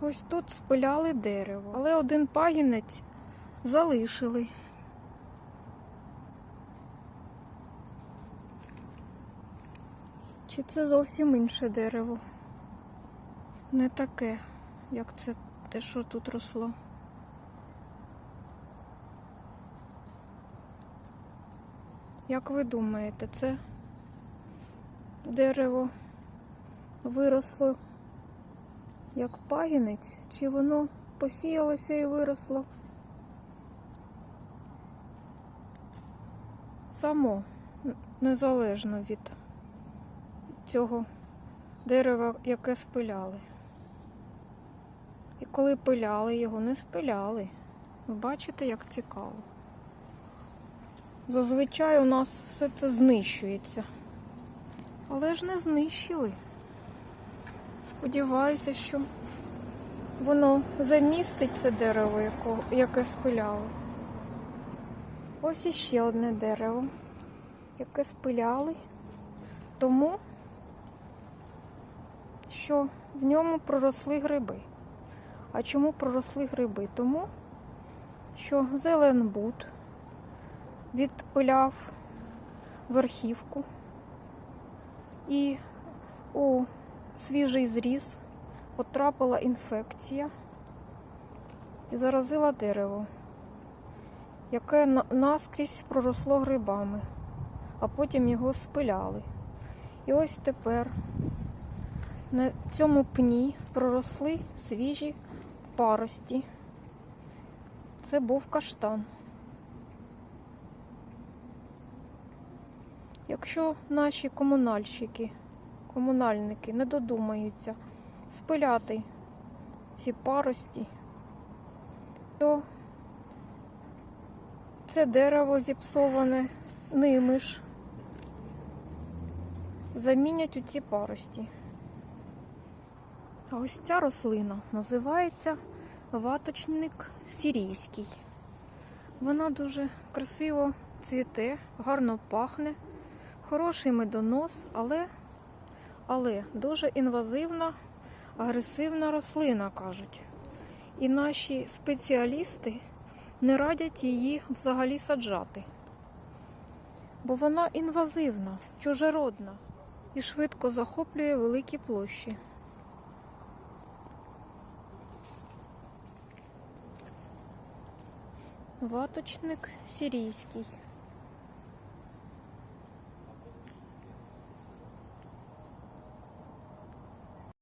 Ось тут спиляли дерево, але один пагінець залишили. Чи це зовсім інше дерево? Не таке, як це те, що тут росло. Як ви думаєте, це дерево виросло як пагінець, чи воно посіялося і виросло? Само, незалежно від цього дерева, яке спиляли. І коли пиляли, його не спиляли. Ви бачите, як цікаво. Зазвичай у нас все це знищується. Але ж не знищили. Сподіваюся, що воно замістить це дерево, яке спиляли. Ось іще одне дерево, яке спиляли, тому що в ньому проросли гриби. А чому проросли гриби? Тому що зеленбуд відпиляв верхівку і у свіжий зріз потрапила інфекція і заразила дерево, яке наскрізь проросло грибами, а потім його спиляли. І ось тепер на цьому пні проросли свіжі парості. Це був каштан. Якщо наші комунальщики, комунальники не додумаються спиляти ці парості, то це дерево зіпсоване ними ж замінять у ці парості. А ось ця рослина називається ваточник сірійський. Вона дуже красиво цвіте, гарно пахне, хороший медонос, але, але дуже інвазивна, агресивна рослина, кажуть. І наші спеціалісти не радять її взагалі саджати. Бо вона інвазивна, чужеродна і швидко захоплює великі площі. Ваточник сірійський.